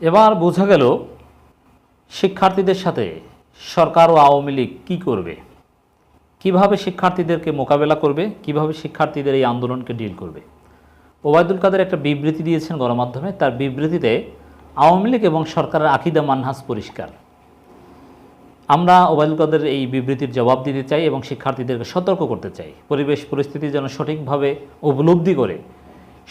এবার বোঝা গেল শিক্ষার্থীদের সাথে সরকার ও আওয়ামী লীগ কী করবে? কীভাবে শিক্ষার্থীদেরকে মোকাবেলা করবে? কীভাবে শিক্ষার্থীদের এই আন্দোলনকে ডিল করবে? ওবায়দুল কাদের একটা বিবৃতি দিয়েছেন গণমাধ্যমে, তার বিবৃতিতে আওয়ামী লীগ এবং সরকারের আকিদা মানহাস পরিষ্কার। আমরা ওবায়দুল কাদের এই বিবৃতির জবাব দিতে চাই এবং শিক্ষার্থীদেরকে সতর্ক করতে চাই। পরিবেশ পরিস্থিতি যেন সঠিকভাবে উপলব্ধি করে,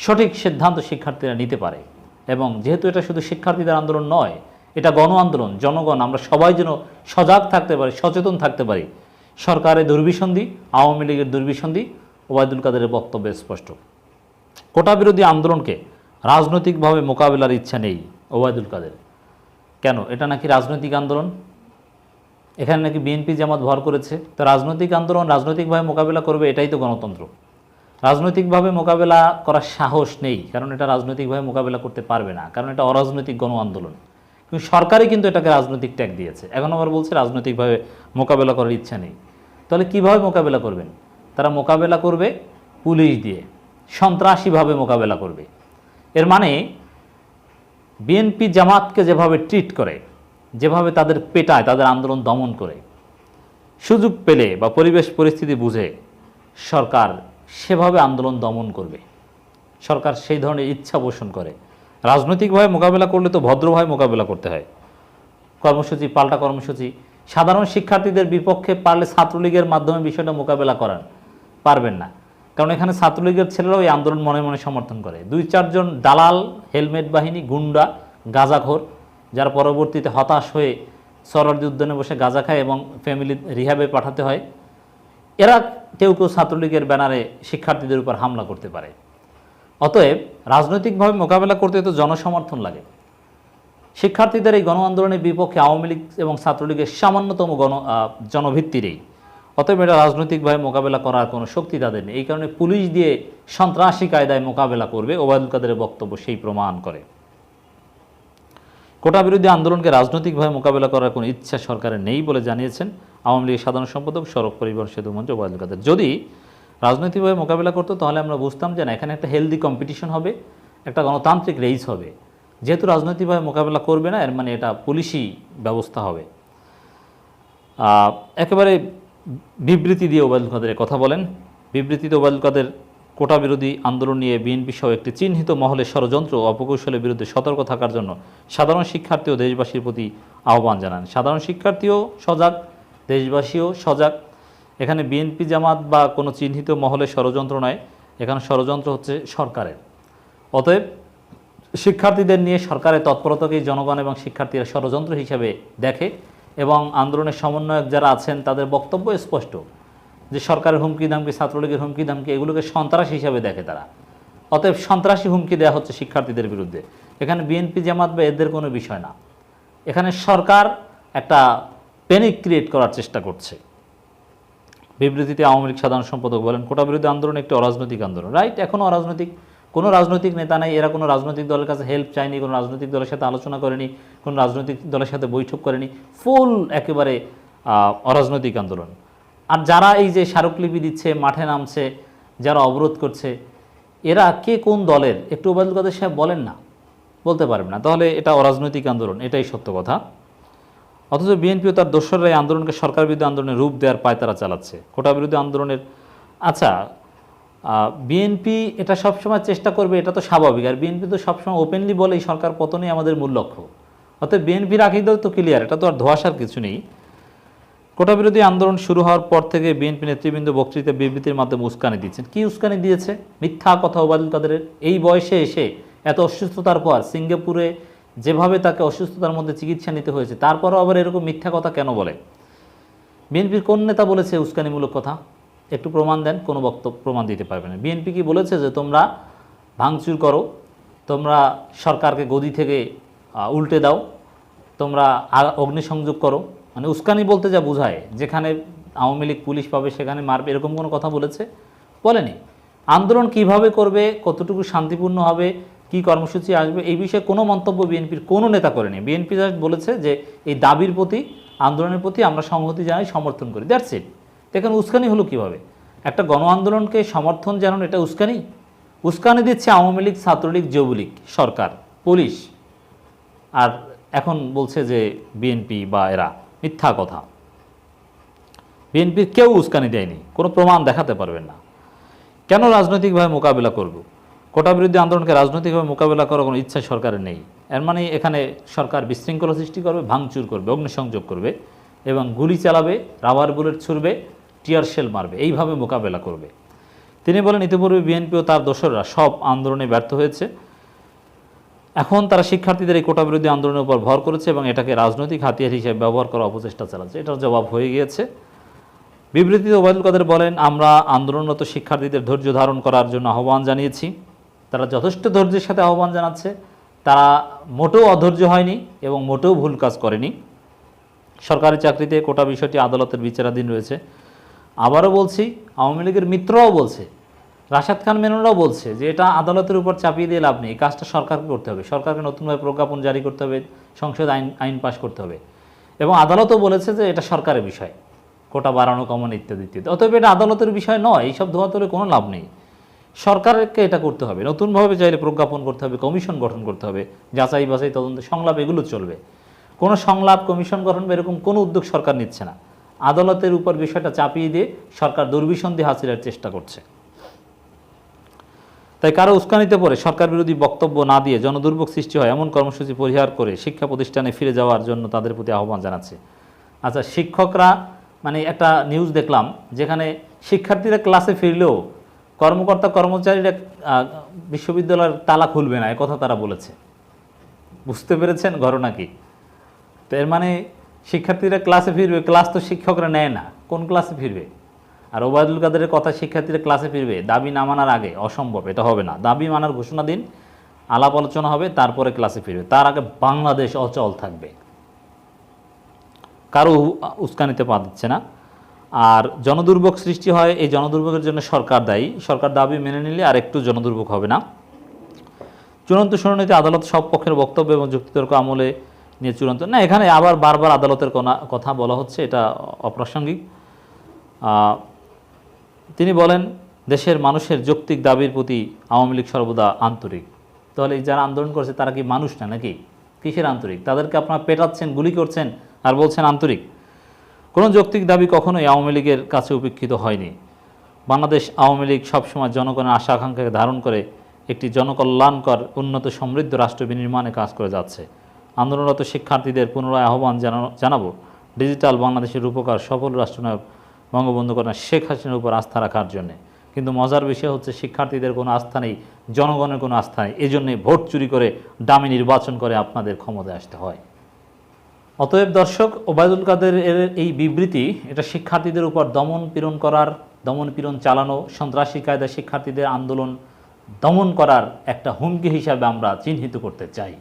সঠিক সিদ্ধান্ত শিক্ষার্থীরা নিতে পারে। এবং যেহেতু এটা শুধু শিক্ষার্থীদের আন্দোলন নয়, এটা গণ আন্দোলন, জনগণ, আমরা সবাই যেন সজাগ থাকতে পারি, সচেতন থাকতে পারি। সরকারের দুর্বিসন্ধি, আওয়ামী লীগের দুর্বিসন্ধি, ওবায়দুল কাদেরের বক্তব্য স্পষ্ট। কোটা বিরোধী আন্দোলনকে রাজনৈতিকভাবে মোকাবেলার ইচ্ছা নেই ওবায়দুল কাদের। কেন? এটা নাকি রাজনৈতিক আন্দোলন? এখানে নাকি বিএনপি জামাত ভর করেছে। তো রাজনৈতিক আন্দোলন রাজনৈতিকভাবে মোকাবেলা করবে, এটাই তো গণতন্ত্র। রাজনৈতিকভাবে মোকাবেলা করার সাহস নেই, কারণ এটা রাজনৈতিকভাবে মোকাবেলা করতে পারবে না, কারণ এটা অরাজনৈতিক গণ আন্দোলন। কিন্তু সরকারই কিন্তু এটাকে রাজনৈতিক ট্যাগ দিয়েছে। এখন আবার বলছে রাজনৈতিকভাবে মোকাবেলা করার ইচ্ছা নেই। তাহলে কীভাবে মোকাবেলা করবেন? তারা মোকাবেলা করবে পুলিশ দিয়ে, সন্ত্রাসীভাবে মোকাবেলা করবে। এর মানে বিএনপি জামাতকে যেভাবে ট্রিট করে, যেভাবে তাদের পেটায়, তাদের আন্দোলন দমন করে, সুযোগ পেলে বা পরিবেশ পরিস্থিতি বুঝে সরকার সেভাবে আন্দোলন দমন করবে। সরকার সেই ধরনের ইচ্ছা পোষণ করে। রাজনৈতিকভাবে মোকাবেলা করলে তো ভদ্রভাবে মোকাবেলা করতে হয়। কর্মসূচি, পাল্টা কর্মসূচি, সাধারণ শিক্ষার্থীদের বিপক্ষে পারলে ছাত্রলীগের মাধ্যমে বিষয়টা মোকাবেলা করান পারবেন না। কারণ এখানে ছাত্রলীগের ছেলেরাও এই আন্দোলন মনে মনে সমর্থন করে। দুই চারজন দালাল, হেলমেট বাহিনী, গুন্ডা, গাঁজাখোর, যারা পরবর্তীতে হতাশ হয়ে সরদি উদ্যানে বসে গাঁজা খায় এবং ফ্যামিলি রিহাবে পাঠাতে হয়। এরা কেউ কেউ ছাত্রলীগের ব্যানারে শিক্ষার্থীদের উপর হামলা করতে পারে। অতএব রাজনৈতিকভাবে মোকাবেলা করতে তো জনসমর্থন লাগে। শিক্ষার্থীদের এই গণ আন্দোলনের বিপক্ষে আওয়ামী লীগ এবং ছাত্রলীগের সামান্যতম গণ আহ, জনভিত্তিরই অতএব এটা রাজনৈতিকভাবে মোকাবেলা করার কোনো শক্তি তাদের নেই। এই কারণে পুলিশ দিয়ে সন্ত্রাসী কায়দায় মোকাবেলা করবে ওবায়দুল কাদের বক্তব্য সেই প্রমাণ করে। কোটা বিরোধী আন্দোলনকে রাজনৈতিকভাবে মোকাবেলা করার কোনো ইচ্ছা সরকারের নেই বলে জানিয়েছেন আওয়ামী লীগের সাধারণ সম্পাদক সড়ক পরিবহন সেতু মন্ত্রী ওবায়দুল কাদের যদি রাজনৈতিকভাবে মোকাবেলা করতো, তাহলে আমরা বুঝতাম যে না, এখানে একটা হেলদি কম্পিটিশন হবে, একটা গণতান্ত্রিক রেইস হবে। যেহেতু রাজনৈতিকভাবে মোকাবেলা করবে না, এর মানে এটা পুলিশি ব্যবস্থা হবে। একেবারে বিবৃতি দিয়ে ওবায়দুল কাদের কথা বলেন। বিবৃতিতে ওবায়দুল কাদের কোটা বিরোধী আন্দোলন নিয়ে বিএনপি সহ একটি চিহ্নিত মহলে ষড়যন্ত্র অপকৌশলের বিরুদ্ধে সতর্ক থাকার জন্য সাধারণ শিক্ষার্থী ও দেশবাসীর প্রতি আহ্বান জানান। সাধারণ শিক্ষার্থীও সজাগ, দেশবাসীও সজাগ। এখানে বিএনপি জামাত বা কোনো চিহ্নিত মহলে ষড়যন্ত্র নয়, এখানে ষড়যন্ত্র হচ্ছে সরকারের। অতএব শিক্ষার্থীদের নিয়ে সরকারের তৎপরতাকেই জনগণ এবং শিক্ষার্থীরা ষড়যন্ত্র হিসেবে দেখে এবং আন্দোলনের সমন্বয়ক যারা আছেন তাদের বক্তব্য স্পষ্ট। যে সরকারের হুমকি ধামকি ছাত্রলীগের হুমকি ধামকি এগুলোকে সন্ত্রাস হিসাবে দেখে তারা। অতএব সন্ত্রাসী হুমকি দেওয়া হচ্ছে শিক্ষার্থীদের বিরুদ্ধে। এখানে বিএনপি জামাত বা এদের কোনো বিষয় না। এখানে সরকার একটা প্যানিক ক্রিয়েট করার চেষ্টা করছে। বিবৃতিতে আওয়ামী লীগ সাধারণ সম্পাদক বলেন কোটা বিরোধী আন্দোলন একটি অরাজনৈতিক আন্দোলন। রাইট এখনও অরাজনৈতিক, কোনো রাজনৈতিক নেতা নেই, এরা কোনো রাজনৈতিক দলের কাছে হেল্প চায়নি, কোনো রাজনৈতিক দলের সাথে আলোচনা করেনি, কোনো রাজনৈতিক দলের সাথে বৈঠক করেনি। ফুল একেবারে অরাজনৈতিক আন্দোলন। আর যারা এই যে স্মারকলিপি দিচ্ছে, মাঠে নামছে, যারা অবরোধ করছে, এরা কে কোন দলের? একটু ওবায়দুল কাদের সাহেব বলেন না, বলতে পারবেন না। তাহলে এটা অরাজনৈতিক আন্দোলন, এটাই সত্য কথা। অথচ বিএনপিও তার দোসররা এই আন্দোলনকে সরকার বিরোধী আন্দোলনের রূপ দেওয়ার পায়তারা চালাচ্ছে, কোটা বিরোধী আন্দোলনের। আচ্ছা বিএনপি এটা সবসময় চেষ্টা করবে, এটা তো স্বাভাবিক। আর বিএনপি তো সবসময় ওপেনলি বলে, এই সরকার পতনই আমাদের মূল লক্ষ্য। অর্থাৎ বিএনপির আকিদাও তো ক্লিয়ার এটা তো আর ধোয়াশার কিছু নেই। কোটা বিরোধী আন্দোলন শুরু হওয়ার পর থেকে বিএনপি নেতৃবৃন্দ বক্তৃতা বিবৃতির মাধ্যমে উস্কানি দিচ্ছেন। কি উস্কানি দিয়েছে? মিথ্যা কথা ওবায়দুল কাদেরের এই বয়সে এসে এত অসুস্থতার পর সিঙ্গাপুরে যেভাবে তাকে অসুস্থতার মধ্যে চিকিৎসা নিতে হয়েছে, তারপরও আবার এরকম মিথ্যা কথা কেন বলে? বিএনপির কোন নেতা বলেছে উস্কানিমূলক কথা? একটু প্রমাণ দেন, কোনো বক্তব্য, প্রমাণ দিতে পারবে না। বিএনপি কি বলেছে যে তোমরা ভাঙচুর করো, তোমরা সরকারকে গদি থেকে উল্টে দাও, তোমরা অগ্নিসংযোগ করো মানে উস্কানি বলতে যা বোঝায়, যেখানে আওয়ামী লীগ পুলিশ পাবে সেখানে মারবে, এরকম কোনো কথা বলেছে? বলেনি। আন্দোলন কীভাবে করবে, কতটুকু শান্তিপূর্ণ হবে, কি কর্মসূচি আসবে, এই বিষয়ে কোনো মন্তব্য বিএনপির কোনো নেতা করেনি। বিএনপি জাস্ট বলেছে যে এই দাবির প্রতি, আন্দোলনের প্রতি আমরা সংহতি জানাই, সমর্থন করি। That's it. দেখেন উস্কানি হলো কীভাবে? একটা গণ আন্দোলনকে সমর্থন জানান, এটা উস্কানি? উস্কানি দিচ্ছে আওয়ামী লীগ, ছাত্রলীগ, যুবলীগ সরকার, পুলিশ। আর এখন বলছে যে বিএনপি বা এরা। মিথ্যা কথা। বিএনপির কেউ উস্কানি দেয়নি, কোনো প্রমাণ দেখাতে পারবেন না। কেন রাজনৈতিকভাবে মোকাবিলা করব? কোটা বিরোধী আন্দোলনকে রাজনৈতিকভাবে মোকাবিলা করার কোনো ইচ্ছা সরকারের নেই। এর মানে এখানে সরকার বিশৃঙ্খলা সৃষ্টি করবে, ভাঙচুর করবে, অগ্নিসংযোগ করবে এবং গুলি চালাবে, রাবার বুলেট ছুড়বে, টিয়ার শেল মারবে, এইভাবে মোকাবেলা করবে। তিনি বলেন, ইতিপূর্বে বিএনপি ও তার দোসররা সব আন্দোলনে ব্যর্থ হয়েছে। এখন তারা শিক্ষার্থীদের এই কোটা বিরোধী আন্দোলনের উপর ভর করেছে এবং এটাকে রাজনৈতিক হাতিয়ার হিসেবে ব্যবহার করার অপচেষ্টা চালাচ্ছে। এটার জবাব হয়ে গিয়েছে। বিবৃতিতে ওবায়দুল কাদের বলেন, আমরা আন্দোলনরত শিক্ষার্থীদের ধৈর্য ধারণ করার জন্য আহ্বান জানিয়েছি। তারা যথেষ্ট ধৈর্যের সাথে আহ্বান জানাচ্ছে। তারা মোটেও অধৈর্য হয়নি এবং মোটেও ভুল কাজ করেনি। সরকারি চাকরিতে কোটা বিষয়টি আদালতের বিচারাধীন রয়েছে। আবারও বলছি, আওয়ামী লীগের মিত্ররাও বলছে রাশাদ খান মেননরাও বলছে যে এটা আদালতের উপর চাপিয়ে দিয়ে লাভ নেই। কাজটা সরকারকে করতে হবে। সরকারকে নতুনভাবে প্রজ্ঞাপন জারি করতে হবে, সংসদ আইন আইন পাশ করতে হবে। এবং আদালতও বলেছে যে এটা সরকারের বিষয়। কোটা বাড়ানো, কমন ইত্যাদি ইত্যাদি। অতএব এটা আদালতের বিষয় নয়, এইসব ধোয়া তোলে কোনো লাভ নেই। সরকারকে এটা করতে হবে। নতুনভাবে চাইলে প্রজ্ঞাপন করতে হবে, কমিশন গঠন করতে হবে। যাচাই বাছাই, তদন্ত, সংলাপ, এগুলো চলবে। কোনো সংলাপ, কমিশন গঠন বা এরকম কোনো উদ্যোগ সরকার নিচ্ছে না। আদালতের উপর বিষয়টা চাপিয়ে দিয়ে সরকার দুর্বিসন্ধি হাসিলের চেষ্টা করছে। তাই কারও উস্কানিতে পড়ে সরকার বিরোধী বক্তব্য না দিয়ে জনদুর্ভোগ সৃষ্টি হয় এমন কর্মসূচি পরিহার করে শিক্ষা প্রতিষ্ঠানে ফিরে যাওয়ার জন্য তাদের প্রতি আহ্বান জানাচ্ছে। আচ্ছা শিক্ষকরা মানে একটা নিউজ দেখলাম যেখানে শিক্ষার্থীরা ক্লাসে ফিরলেও কর্মকর্তা, কর্মচারীরা বিশ্ববিদ্যালয়ের তালা খুলবে না কথা তারা বলেছে। বুঝতে পেরেছেন ঘটনা কি? তো এর মানে শিক্ষার্থীরা ক্লাসে ফিরবে ক্লাস তো শিক্ষকরা নেয় না। কোন ক্লাসে ফিরবে? আর ওবায়দুল কাদেরের কথা শিক্ষার্থীরা ক্লাসে ফিরবে, দাবি না মানার আগে অসম্ভব, এটা হবে না। দাবি মানার ঘোষণা দিন, আলাপ আলোচনা হবে, তারপরে ক্লাসে ফিরবে। তার আগে বাংলাদেশ অচল থাকবে। কারও উস্কানিতে পা দিচ্ছে না। আর জনদুর্ভোগ সৃষ্টি হয়, এই জনদুর্ভোগের জন্য সরকার দায়ী। সরকার দাবি মেনে নিলে আর একটু জনদুর্ভোগ হবে না। চূড়ান্ত শুনানিতে আদালত সব পক্ষের বক্তব্য এবং যুক্তিতর্ক আমলে নিয়ে চূড়ান্ত না, এখানে আবার বারবার আদালতের কথা বলা হচ্ছে, এটা অপ্রাসঙ্গিক। তিনি বলেন, দেশের মানুষের যৌক্তিক দাবির প্রতি আওয়ামী লীগ সর্বদা আন্তরিক। তাহলে যারা আন্দোলন করছে, তারা কি মানুষ না নাকি? কিসের আন্তরিক? তাদেরকে আপনারা পেটাচ্ছেন, গুলি করছেন আর বলছেন আন্তরিক। কোনো যৌক্তিক দাবি কখনোই আওয়ামী লীগের কাছে উপেক্ষিত হয়নি। বাংলাদেশ আওয়ামী লীগ সবসময় জনগণের আশা আকাঙ্ক্ষাকে ধারণ করে একটি জনকল্যাণকর, উন্নত, সমৃদ্ধ রাষ্ট্র বিনির্মাণে কাজ করে যাচ্ছে। আন্দোলনরত শিক্ষার্থীদের পুনরায় আহ্বান জানাব, ডিজিটাল বাংলাদেশের রূপকার সফল রাষ্ট্রনায়ক বঙ্গবন্ধু কন্যা শেখ হাসিনার উপর আস্থা রাখার জন্যে। কিন্তু মজার বিষয় হচ্ছে শিক্ষার্থীদের কোনো আস্থা নেই, জনগণের কোনো আস্থা নেই। এই জন্যে ভোট চুরি করে দামি নির্বাচন করে আপনাদের ক্ষমতায় আসতে হয়। অতএব দর্শক, ওবায়দুল কাদের এর এই বিবৃতি, এটা শিক্ষার্থীদের উপর দমন পীড়ন করার, দমন পীড়ন চালানো, সন্ত্রাসী কায়দা শিক্ষার্থীদের আন্দোলন দমন করার একটা হুমকি হিসাবে আমরা চিহ্নিত করতে চাই।